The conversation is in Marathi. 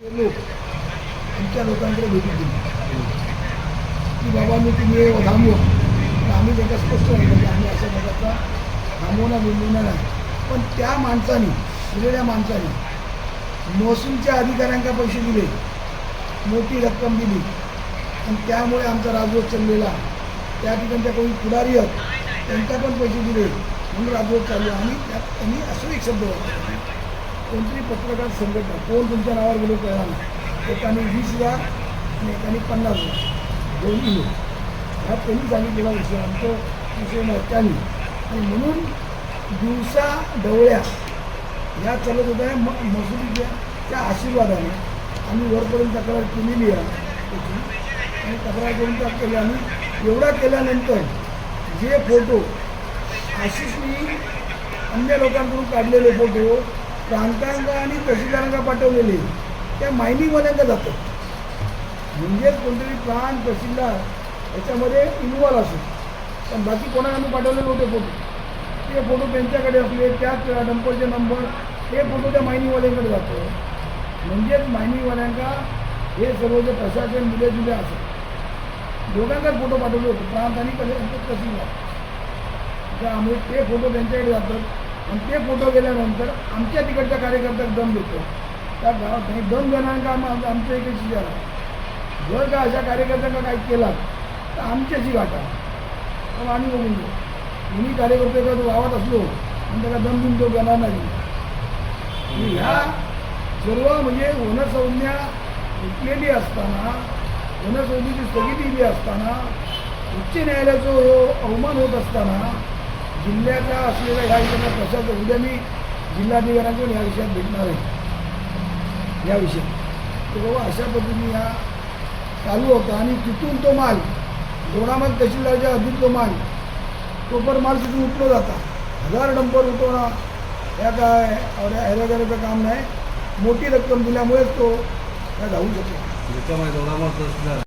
लोक आमच्या लोकांकडे भेटी दिली. की बाबा मी तुम्ही हे थांबवा तर आम्ही त्याच्या स्पष्ट सांगितलं की आम्ही अशा प्रकारचा थांबवणार बिंबवणं नाही पण त्या माणसाने दिलेल्या माणसाने महसूलच्या अधिकाऱ्यांका पैसे दिले मोठी रक्कम दिली. आणि त्यामुळे आमचा राजवट चाललेला. त्या ठिकाणच्या कोणी पुढारी आहेत त्यांच्या पण पैसे दिले. म्हणून राजवट चालू आणि त्यात त्यांनी असं एक शब्द वापरला. कोणतरी पत्रकार संघटना कोण तुमच्या नावावर गेलो कळणार नाही. एकाने वीस हजार आणि एकाने पन्नास हजार. दोन्ही लोक. ह्या त्यांनी सांगितलेला विषय आमचं विषय नाही त्यांनी आणि म्हणून दिवसा डवळ्या ह्या चालत होत्या म मसुरीच्या त्या आशीर्वादाने आम्ही वरपर्यंत तक्रार केलेली आहे. आणि तक्रार करून त्या केली आम्ही एवढा केल्यानंतर जे फोटो आशिषनी अन्य लोकांकडून काढलेले फोटो प्रांतांका आणि तहसीलदारांना पाठवलेले त्या मायनिंगवाल्यांना जातात म्हणजेच कोणतरी प्राण तहसीलदार याच्यामध्ये इन्व्हॉल्व असो पण बाकी कोणाला पाठवले नव्हते फोटो ते फोटो त्यांच्याकडे असले त्याच डंपरचे नंबर हे फोटो त्या मायनिंगवाल्यांकडे जातो. म्हणजेच मायनिंगवाल्यांना हे सर्व जे प्रशासन दिले दिले असं दोघांनाच फोटो पाठवले होते प्रांत आणि तहसीलदार. आम्ही ते फोटो त्यांच्याकडे जातात आणि ते फोटो गेल्यानंतर आमच्या तिकडच्या कार्यकर्त्याला दम देतो. त्या गावात नाही दम देणार आम आमच्या इकडे विचार जर का अशा कार्यकर्त्यांना काही केला तर आमच्याशी गाठा. पण आम्ही बघून घेऊ. मी कार्यकर्ते जर गावात असलो आणि त्याला दम देऊन तो घेणार नाही. ह्या सर्व म्हणजे वनसंज्ञा विकलेली असताना वनसंज्ञेची स्थगिती दिली असताना उच्च न्यायालयाचा अवमान होत असताना जिल्ह्याचा असलेल्या ह्या विषयाचा प्रसाद उद्या मी जिल्हाधिकाऱ्यांकडून या विषयात भेटणार आहे. या विषयात. तर बाबा अशा पद्धतीने ह्या चालू होता आणि तिथून तो माल दोडामाल तहसीलदारच्या अधिक तो माल टोपर माल तिथून उठलो जाता हजार डंपर उठवणं या काय ॲरोग्याचं काम नाही. मोठी रक्कम दिल्यामुळेच तो काय धावू शकतो